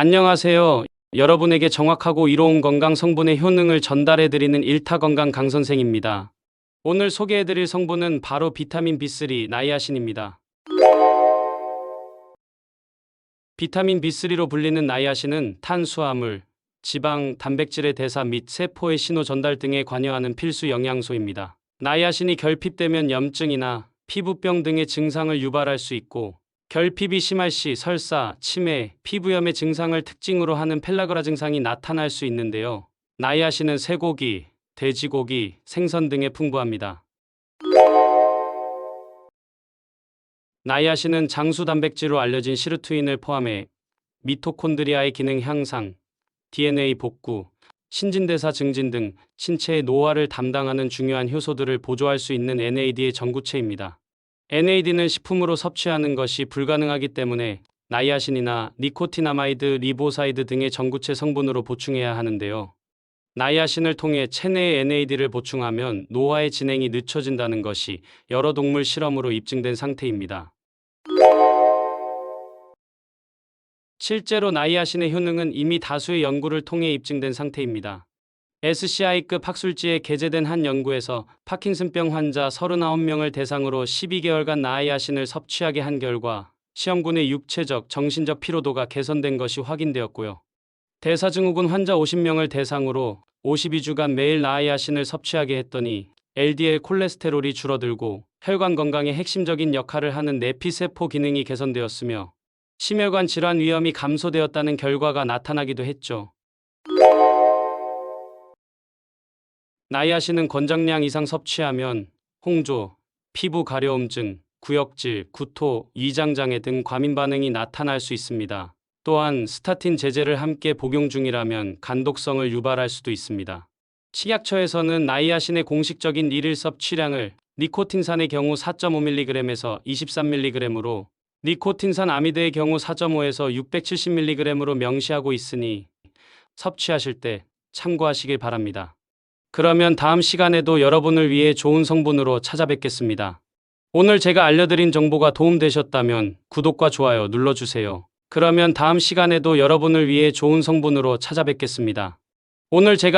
안녕하세요. 여러분에게 정확하고 이로운 건강 성분의 효능을 전달해 드리는 일타 건강 강 선생입니다. 오늘 소개해 드릴 성분은 바로 비타민 B3 나이아신입니다. 비타민 B3로 불리는 나이아신은 탄수화물, 지방, 단백질의 대사 및 세포의 신호 전달 등에 관여하는 필수 영양소입니다. 나이아신이 결핍되면 염증이나 피부병 등의 증상을 유발할 수 있고 결핍이 심할 시 설사, 치매, 피부염의 증상을 특징으로 하는 펠라그라 증상이 나타날 수 있는데요. 나이아신은 쇠고기, 돼지고기, 생선 등에 풍부합니다. 나이아신은 장수 단백질로 알려진 시르투인을 포함해 미토콘드리아의 기능 향상, DNA 복구, 신진대사 증진 등 신체의 노화를 담당하는 중요한 효소들을 보조할 수 있는 NAD의 전구체입니다. NAD는 식품으로 섭취하는 것이 불가능하기 때문에 나이아신이나 니코티나마이드, 리보사이드 등의 전구체 성분으로 보충해야 하는데요. 나이아신을 통해 체내의 NAD를 보충하면 노화의 진행이 늦춰진다는 것이 여러 동물 실험으로 입증된 상태입니다. 실제로 나이아신의 효능은 이미 다수의 연구를 통해 입증된 상태입니다. SCI급 학술지에 게재된 한 연구에서 파킨슨병 환자 39명을 대상으로 12개월간 나이아신을 섭취하게 한 결과 시험군의 육체적, 정신적 피로도가 개선된 것이 확인되었고요. 대사증후군 환자 50명을 대상으로 52주간 매일 나이아신을 섭취하게 했더니 LDL 콜레스테롤이 줄어들고 혈관 건강에 핵심적인 역할을 하는 내피세포 기능이 개선되었으며 심혈관 질환 위험이 감소되었다는 결과가 나타나기도 했죠. 나이아신은 권장량 이상 섭취하면 홍조, 피부 가려움증, 구역질, 구토, 위장장애 등 과민 반응이 나타날 수 있습니다. 또한 스타틴 제제를 함께 복용 중이라면 간독성을 유발할 수도 있습니다. 식약처에서는 나이아신의 공식적인 일일 섭취량을 니코틴산의 경우 4.5mg에서 23mg으로 니코틴산 아미드의 경우 4.5에서 670mg으로 명시하고 있으니 섭취하실 때 참고하시길 바랍니다. 그러면 다음 시간에도 여러분을 위해 좋은 성분으로 찾아뵙겠습니다. 오늘 제가 알려드린 정보가 도움되셨다면 구독과 좋아요 눌러주세요. 그러면 다음 시간에도 여러분을 위해 좋은 성분으로 찾아뵙겠습니다. 오늘 제가